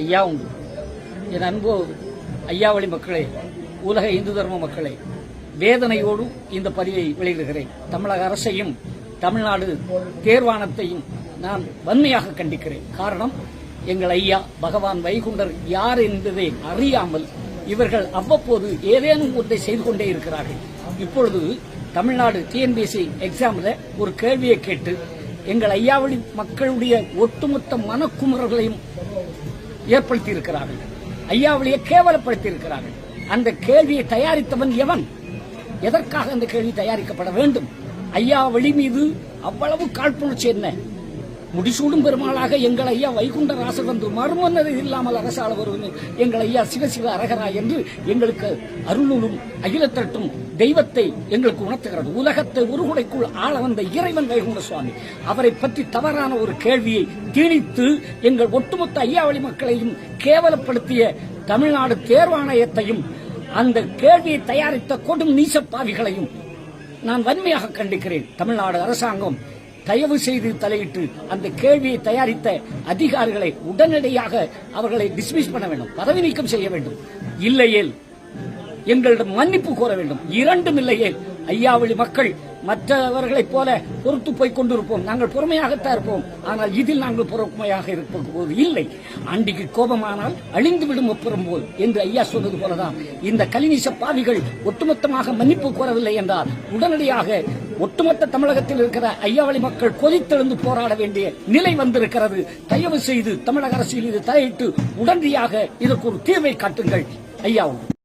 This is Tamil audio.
ஐயா உண்டு என் அன்பு ஐயாவளி மக்களே உலக இந்து தர்ம மக்களே வேதனையோடு இந்த பதிவை வெளியிடுகிறேன். தமிழக அரசையும் தமிழ்நாடு தேர்வாணத்தையும் நான் வன்மையாக கண்டிக்கிறேன். காரணம் எங்கள் ஐயா பகவான் வைகுண்டர் யார் என்பதை அறியாமல் இவர்கள் அவ்வப்போது ஏதேனும் ஒன்றை செய்து கொண்டே இருக்கிறார்கள். இப்பொழுது தமிழ்நாடு டிஎன்பிஎஸ்சி எக்ஸாமில் ஒரு கேள்வியை கேட்டு எங்கள் ஐயாவளி மக்களுடைய ஒட்டுமொத்த மனக்குமுறல்களையும் ஏற்படுத்தி இருக்கிறார்கள் ஐயாவளியை கேவலப்படுத்தி இருக்கிறார்கள் அந்த கேள்வியை தயாரித்தவன் எவன்? எதற்காக அந்த கேள்வி தயாரிக்கப்பட வேண்டும்? ஐயாவளி மீது அவ்வளவு காழ்ப்புணர்ச்சி என்ன? முடிசூடும் பெருமாளாக எங்கள் ஐயா வைகுண்டராசர் வந்து மறுமன்னர் இல்லாமல் அரசாள வருவது எங்கள் ஐயா சிவசிவ அரகரா என்று எங்களுக்கு அருளும் அகிலத்தட்டும் தெய்வத்தை எங்களுக்கு உணர்த்துகிறது. உலகத்தை உருகுடைக்குள் ஆள வந்த இறைவன் வைகுண்ட சுவாமி. அவரை பற்றி தவறான ஒரு கேள்வியை திணித்து எங்கள் ஒட்டுமொத்த ஐயாவளி மக்களையும் கேவலப்படுத்திய தமிழ்நாடு தேர்வாணையத்தையும் அந்த கேள்வியை தயாரித்த கொடும் நீசப்பாவிகளையும் நான் வன்மையாக கண்டிக்கிறேன். தமிழ்நாடு அரசாங்கம் தயவு செய்து தலையிட்டு அந்த கேள்வியை தயாரித்த அதிகாரிகளை உடனடியாக அவர்களை டிஸ்மிஸ் பண்ண வேண்டும். பதவி நீக்கம் செய்ய வேண்டும். இல்லையேல் எங்களிடம் மன்னிப்பு கோர வேண்டும். இரண்டும் இல்லையே ஐயாவளி மக்கள் மற்றவர்களைப் போல பொறுத்து போய் கொண்டிருப்போம். நாங்கள் பொறுமையாகத்தான் இருப்போம். ஆனால் இதில் நாங்கள் பொறுமையாக இருப்பது போது இல்லை. ஆண்டிக்கு கோபமானால் அழிந்துவிடும் ஒப்புறம் போல் என்று ஐயா சொன்னது போலதான் இந்த கலினிச பாவிகள் ஒட்டுமொத்தமாக மன்னிப்பு கோரவில்லை என்றால் உடனடியாக ஒட்டுமொத்த தமிழகத்தில் இருக்கிற ஐயாவளி மக்கள் கொதித்தெழுந்து போராட வேண்டிய நிலை வந்திருக்கிறது. தயவு செய்து தமிழக அரசியல் இது தலையிட்டு உடனடியாக இதற்கு ஒரு தீர்வை காட்டுங்கள். ஐயாவும்